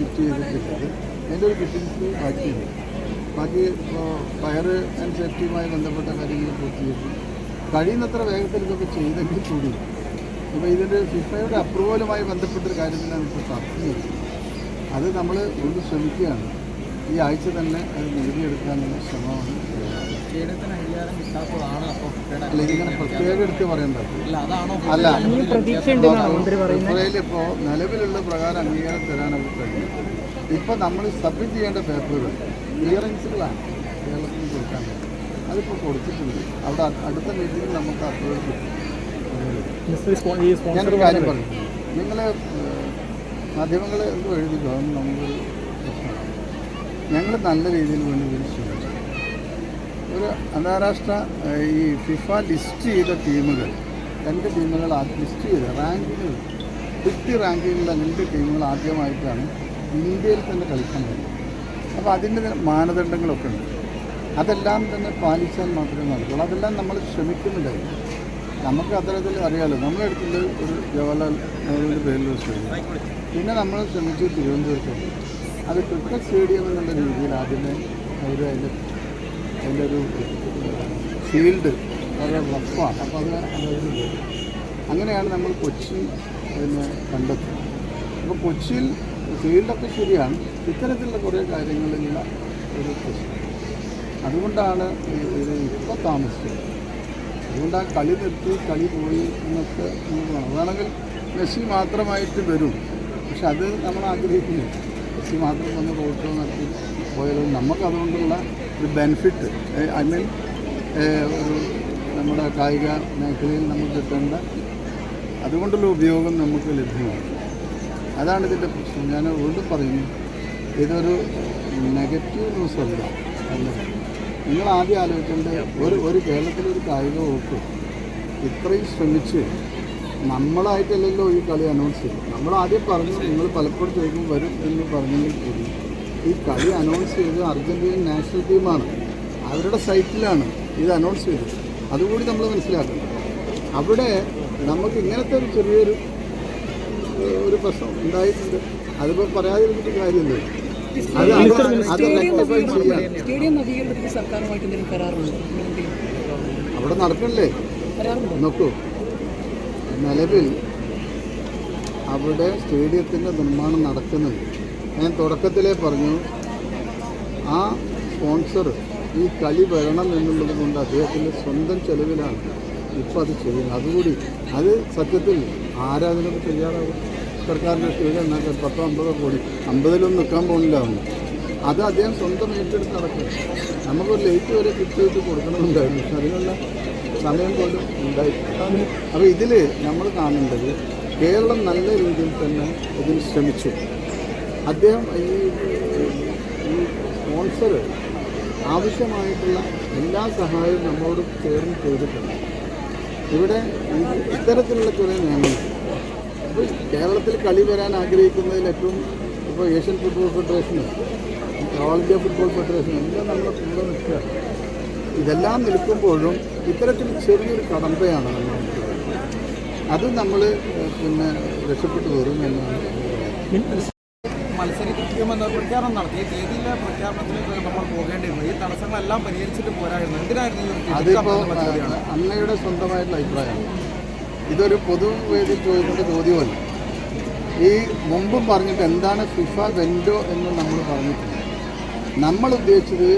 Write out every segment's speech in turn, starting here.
Fit കിട്ടിയത്. അതിന്റെ ഒരു ഫിറ്റിങ്സ് ബാക്കിയുണ്ട് ബാക്കി ഫയർ ആൻഡ് സേഫ്റ്റിയുമായി ബന്ധപ്പെട്ട കാര്യങ്ങൾ പൂർത്തീകരിച്ചു കഴിയുന്നത്ര വേഗത്തിൽ ഇതൊക്കെ ചെയ്തെങ്കിൽ കൂടി. ഇപ്പോൾ ഇതിന്റെ ഫിഫയുടെ അപ്രൂവലുമായി ബന്ധപ്പെട്ടൊരു കാര്യത്തിലാണ് ഇപ്പോൾ ചെയ്യുന്നത് അത് നമ്മൾ ഒന്ന് ശ്രമിക്കുകയാണ്. ഈ ആഴ്ച തന്നെ അത് നേടിയെടുക്കാനുള്ള ശ്രമമാണ് ചെയ്യുന്നത്. സ്റ്റേഡിയത്തിന് അംഗീകാരം കിട്ടാത്തതാണ് അപ്പോൾ ഫിഫയുടെ അല്ല ഇതിങ്ങനെ പ്രത്യേകം എടുത്ത് പറയേണ്ടത് അല്ല. ഇപ്പോൾ നിലവിലുള്ള പ്രകാരം അംഗീകാരം തരാൻ അവർ കഴിയും ഇപ്പോൾ നമ്മൾ സബ്മിറ്റ് ചെയ്യേണ്ട പേപ്പറുകൾ ക്ലിയറൻസുകളാണ് കേരളത്തിന് കൊടുക്കാൻ അതിപ്പോൾ കൊടുത്തിട്ടുണ്ട്. അവിടെ അടുത്ത മീറ്റിംഗിൽ നമുക്ക് അപ്രൂവൽ കിട്ടും ഈ സ്പോൺസർ ഞാനൊരു കാര്യം പറഞ്ഞു നിങ്ങൾ മാധ്യമങ്ങൾ എന്തോ എഴുതി പ്രശ്നമാണ് ഞങ്ങൾ നല്ല രീതിയിൽ വേണ്ടി ശ്രമിച്ചു ഒരു അന്താരാഷ്ട്ര ഈ ഫിഫ ലിസ്റ്റ് ചെയ്ത ടീമുകൾ രണ്ട് ടീമുകൾ ലിസ്റ്റ് ചെയ്ത റാങ്കിങ്ങിൽ ഫിഫ്റ്റി റാങ്കിങ്ങുള്ള രണ്ട് ടീമുകൾ ആദ്യമായിട്ടാണ് ഇന്ത്യയിൽ തന്നെ കളിക്കാൻ വരുന്നത്. അപ്പോൾ അതിന്റെ മാനദണ്ഡങ്ങളൊക്കെ ഉണ്ട്. അതെല്ലാം തന്നെ പാലിച്ചാൽ മാത്രമേ നടക്കുള്ളൂ. അതെല്ലാം നമ്മൾ ശ്രമിക്കുന്നുണ്ടായിരുന്നു നമുക്ക് അത്തരത്തിൽ അറിയാമല്ലോ നമ്മുടെ അടുത്തുള്ള ഒരു ജവഹർലാൽ നെഹ്റുവിന്റെ പേരിൽ സ്റ്റേഡിയം. പിന്നെ നമ്മൾ ശ്രമിച്ചു തിരുവനന്തപുരത്ത് അത് ക്രിക്കറ്റ് സ്റ്റേഡിയം എന്നുള്ള രീതിയിൽ ആദ്യമേ അവർ അതിന്റെ അതിന്റെ ഒരു ഫീൽഡ് വളരെ റഫാണ് അപ്പോൾ അത് അങ്ങനെയാണ് നമ്മൾ കൊച്ചി അതിനെ കണ്ടെത്തുന്നത് അപ്പോൾ കൊച്ചിയിൽ ഫീൽഡൊക്കെ ശരിയാണ്. ഇത്തരത്തിലുള്ള കുറേ കാര്യങ്ങളിലുള്ള ഒരു പ്രശ്നം. അതുകൊണ്ടാണ് ഇത് ഇപ്പോൾ താമസിച്ചത്. അതുകൊണ്ട് ആ കളി നിർത്തി കളി പോയി എന്നൊക്കെ നമുക്ക് അതാണെങ്കിൽ മെസ്സി മാത്രമായിട്ട് വരും. പക്ഷെ അത് നമ്മൾ ആഗ്രഹിക്കുന്നില്ല. മെസ്സി മാത്രം വന്ന് റോഡ് നടത്തി പോയാലും നമുക്ക് അതുകൊണ്ടുള്ള ഒരു ബെനിഫിറ്റ് ഐ മീൻ ഒരു നമ്മുടെ കായിക മേഖലയിൽ നമുക്ക് കിട്ടേണ്ട അതുകൊണ്ടുള്ള ഉപയോഗം നമുക്ക് ലഭ്യമാണ്. അതാണ് ഇതിന്റെ പ്രശ്നം. ഞാൻ വീണ്ടും പറയുന്നു ഇതൊരു നെഗറ്റീവ് ന്യൂസ് അല്ല അല്ല നിങ്ങൾ ആദ്യം ആലോചിക്കേണ്ടത് ഒരു ഒരു കേരളത്തിലൊരു കായിക വകുപ്പ് ഇത്രയും ശ്രമിച്ച് നമ്മളായിട്ടല്ലല്ലോ ഈ കളി അനൗൺസ് ചെയ്തു നമ്മൾ ആദ്യം പറഞ്ഞു നിങ്ങൾ പലപ്പോഴും ചോദിക്കും വരും എന്ന് പറഞ്ഞെങ്കിൽ കൂടി ഈ കളി അനൗൺസ് ചെയ്തത് അർജന്റീന നാഷണൽ ടീമാണ് അവരുടെ സൈറ്റിലാണ് ഇത് അനൗൺസ് ചെയ്തത്. അതുകൂടി നമ്മൾ മനസ്സിലാക്കണം. അവിടെ നമുക്ക് ഇങ്ങനത്തെ ഒരു ചെറിയൊരു ഒരു പ്രശ്നം ഉണ്ടായിട്ടുണ്ട്. അതിപ്പോൾ പറയാതിരുന്നിട്ട് കാര്യമില്ല. അത് റെക്ടിഫൈ ചെയ്യാം. അവിടെ നടക്കണില്ലേ കരാറുണ്ടോ? നോക്കൂ. നിലവിൽ അവിടെ സ്റ്റേഡിയത്തിന്റെ നിർമ്മാണം നടക്കുന്നുണ്ട്. ഞാൻ തുടക്കത്തിലേ പറഞ്ഞു ആ സ്പോൺസർ ഈ കളി വരണം എന്നുള്ളത് കൊണ്ട് അദ്ദേഹത്തിന്റെ സ്വന്തം ചെലവിലാണ് ഇപ്പോൾ അത് ചെയ്യുന്നത്. അതുകൂടി അത് സത്യത്തിൽ ആരാധനക്ക് തയ്യാറാവും സർക്കാരിന്റെ സ്റ്റേഡിയം എന്നാൽ പത്തോ അമ്പതോ കോടി അമ്പതിലൊന്നും നിൽക്കാൻ പോകുന്നില്ല അവന് അത് അദ്ദേഹം സ്വന്തം ഏറ്റെടുത്ത് നടക്കും. നമുക്കൊരു ലേറ്റ് വരെ കിട്ടിയിട്ട് കൊടുക്കണമെന്നുണ്ടായിരുന്നു. അതിനുള്ള സമയം പോലും ഉണ്ടായി അപ്പോൾ ഇതിൽ നമ്മൾ കാണേണ്ടത് കേരളം നല്ല രീതിയിൽ തന്നെ ഇതിന് ശ്രമിച്ചു. അദ്ദേഹം ഈ സ്പോൺസർ ആവശ്യമായിട്ടുള്ള എല്ലാ സഹായവും നമ്മളോട് ചേർന്ന് ചെയ്തിട്ടുണ്ട്. ഇവിടെ ഇത്തരത്തിലുള്ള കുറേ നിയമങ്ങൾ അപ്പോൾ കേരളത്തിൽ കളി വരാൻ ആഗ്രഹിക്കുന്നതിൽ ഏറ്റവും ഇപ്പോൾ ഏഷ്യൻ ഫുട്ബോൾ ഫെഡറേഷനും ഓൾ ഇന്ത്യ ഫുട്ബോൾ ഫെഡറേഷൻ എല്ലാം നമ്മുടെ കൂടെ നിൽക്കുക. ഇതെല്ലാം നിൽക്കുമ്പോഴും ഇത്തരത്തിൽ ചെറിയൊരു കടമ്പയാണ് നമ്മൾ അത് നമ്മൾ പിന്നെ രക്ഷപ്പെട്ടു വരും എന്നാണ് മത്സരിക്കുമെന്ന് പ്രഖ്യാപനം നടത്തി. ഈ തീയതിയിലെ പ്രഖ്യാപനത്തിലേക്ക് നമ്മൾ പോകേണ്ടിയിരുന്നു. ഈ തടസ്സങ്ങളെല്ലാം പരിഹരിച്ചിട്ട് പോരായിരുന്നു. എന്തിനായിരുന്നു അമ്മയുടെ സ്വന്തമായിട്ടുള്ള അഭിപ്രായമാണ്. ഇതൊരു പൊതുവേദി ചോദിക്കേണ്ട ചോദ്യമല്ല. ഈ മുമ്പും പറഞ്ഞിട്ട് എന്താണ് ഫിഫ വെൻഡോ എന്ന് നമ്മൾ പറഞ്ഞിട്ടുണ്ട് നമ്മൾ ഉദ്ദേശിച്ചത്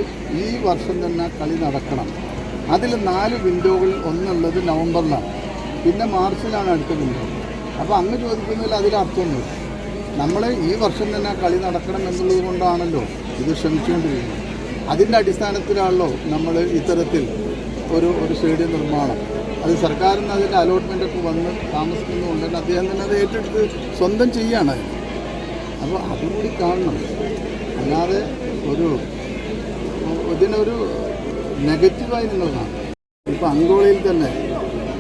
ഈ വർഷം തന്നെ കളി നടക്കണം. അതിൽ നാല് വിൻഡോകൾ ഒന്നുള്ളത് നവംബറിലാണ്. പിന്നെ മാർച്ചിലാണ് അടുത്ത വിൻഡോ. അപ്പോൾ അങ്ങ് ചോദിക്കുന്നതിൽ അതിൽ അർത്ഥമൊന്നുമില്ല നമ്മൾ ഈ വർഷം തന്നെ കളി നടക്കണം എന്നുള്ളത് കൊണ്ടാണല്ലോ ഇത് ശ്രമിച്ചുകൊണ്ടിരിക്കുന്നത്. അതിന്റെ അടിസ്ഥാനത്തിലാണല്ലോ നമ്മൾ ഇത്തരത്തിൽ ഒരു ഒരു സ്റ്റേഡിയം നിർമ്മാണം. അത് സർക്കാരിൽ നിന്ന് അതിന്റെ അലോട്ട്മെന്റ് ഒക്കെ വന്ന് താമസിക്കുന്നതുകൊണ്ട് തന്നെ അദ്ദേഹം തന്നെ അത് ഏറ്റെടുത്ത് സ്വന്തം ചെയ്യാണ്. അപ്പോൾ അതുകൂടി കാണണം. അല്ലാതെ ഒരു ഇതിനൊരു നെഗറ്റീവായി നിങ്ങൾ കാണും ഇപ്പോൾ അങ്കോളയിൽ തന്നെ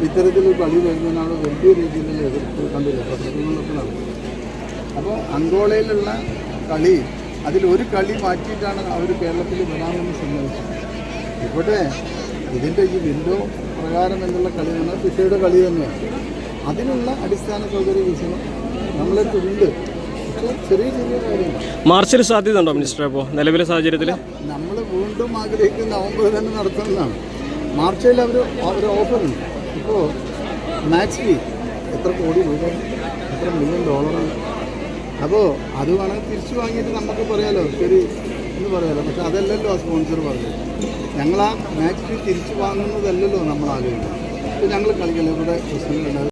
ഇത്തരത്തിലൊരു കളി വരുന്നതിനാണ് വലിയ രീതിയിൽ എതിർപ്പ് കണ്ടില്ല. പ്രശ്നങ്ങളൊക്കെ നടക്കും അപ്പോൾ അങ്കോളയിലുള്ള കളി അതിലൊരു കളി മാറ്റിയിട്ടാണ് അവർ കേരളത്തിൽ വരാമെന്ന് സമ്മതിച്ചത്. ഇവിടെ ഇതിന്റെ ഈ വിൻഡോ പ്രകാരം എന്നുള്ള കളി എന്ന് ഫിഫയുടെ കളി തന്നെയാണ് അതിനുള്ള അടിസ്ഥാന സൗകര്യ വിഷയം നമ്മളെ ഉണ്ട് ചെറിയ ചെറിയ കാര്യങ്ങൾ. മാർച്ചിൽ സാധ്യത ഉണ്ടോ മിനിസ്റ്റർ അപ്പോൾ നിലവിലെ സാഹചര്യത്തിൽ? നമ്മൾ വീണ്ടും ആഗ്രഹിക്കുന്ന നവംബർ തന്നെ നടത്തുന്നതാണ് മാർച്ചിൽ അവർ ഒരു ഓഫറുണ്ട് ഇപ്പോൾ മാച്ച് ഫീ എത്ര കോടി രൂപ എത്ര മില്യൺ ഡോളറാണ് അപ്പോൾ അത് വേണമെങ്കിൽ തിരിച്ചു വാങ്ങിയിട്ട് നമുക്ക് പറയാലോ. ശരി എന്ന് പറയാലോ. പക്ഷെ അതല്ലല്ലോ ആ സ്പോൺസർ പറഞ്ഞത്. ഞങ്ങൾ ആ മാച്ച് തിരിച്ചു വാങ്ങുന്നതല്ലല്ലോ നമ്മൾ ആലോചിക്കുന്നത് അപ്പോൾ ഞങ്ങൾ കളിക്കല്ലോ? ഇവിടെ പ്രശ്നങ്ങളുണ്ട്